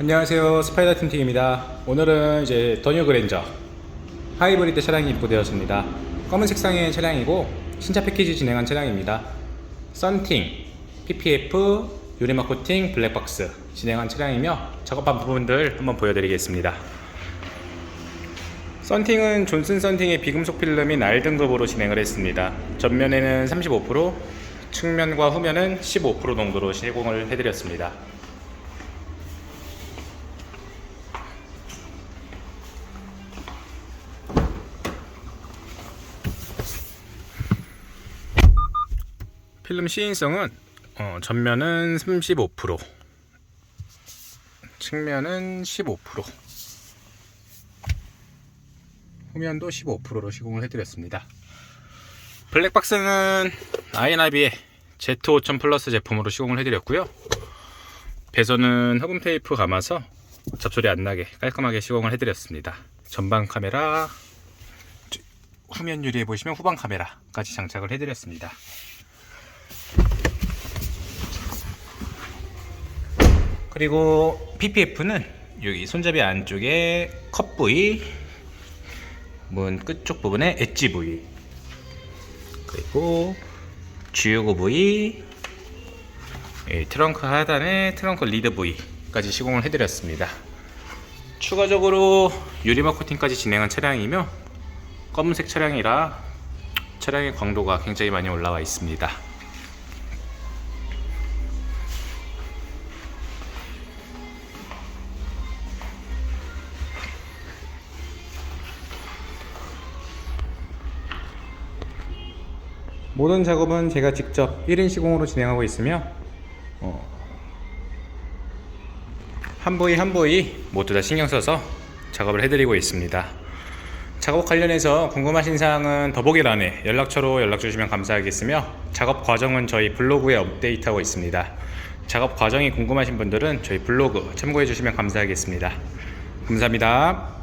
안녕하세요. 스파이더 팀팀입니다. 오늘은 이제 더뉴 그랜저 하이브리드 차량이 입고되었습니다. 검은 색상의 차량이고 신차 패키지 진행한 차량입니다. 썬팅, PPF, 유리막 코팅, 블랙박스 진행한 차량이며 작업한 부분들 한번 보여드리겠습니다. 썬팅은 존슨 썬팅의 비금속 필름인 R등급으로 진행을 했습니다. 전면에는 35% 측면과 후면은 15% 정도로 시공을 해드렸습니다 필름 시인성은 어, 전면은 35% 측면은 15% 후면도 15%로 시공을 해드렸습니다. 블랙박스는 아이나비의 Z5000 플러스 제품으로 시공을 해드렸고요. 배선은 흑음 테이프 감아서 잡소리 안 나게 깔끔하게 시공을 해드렸습니다. 전방 카메라 후면 유리에 보시면 후방 카메라까지 장착을 해드렸습니다 그리고 PPF는 여기 손잡이 안쪽에 컵 부위, 문 끝쪽 부분에 엣지 부위, 그리고 주요구 부위, 예, 트렁크 하단에 트렁크 리드 부위까지 시공을 해드렸습니다. 추가적으로 유리막 코팅까지 진행한 차량이며 검은색 차량이라 차량의 광도가 굉장히 많이 올라와 있습니다. 모든 작업은 제가 직접 1인 시공으로 진행하고 있으며 어, 한 부위 한 부위 모두 다 신경 써서 작업을 해드리고 있습니다. 작업 관련해서 궁금하신 사항은 더보기란에 연락처로 연락 주시면 감사하겠으며 작업 과정은 저희 블로그에 업데이트하고 있습니다. 작업 과정이 궁금하신 분들은 저희 블로그 참고해 주시면 감사하겠습니다. 감사합니다.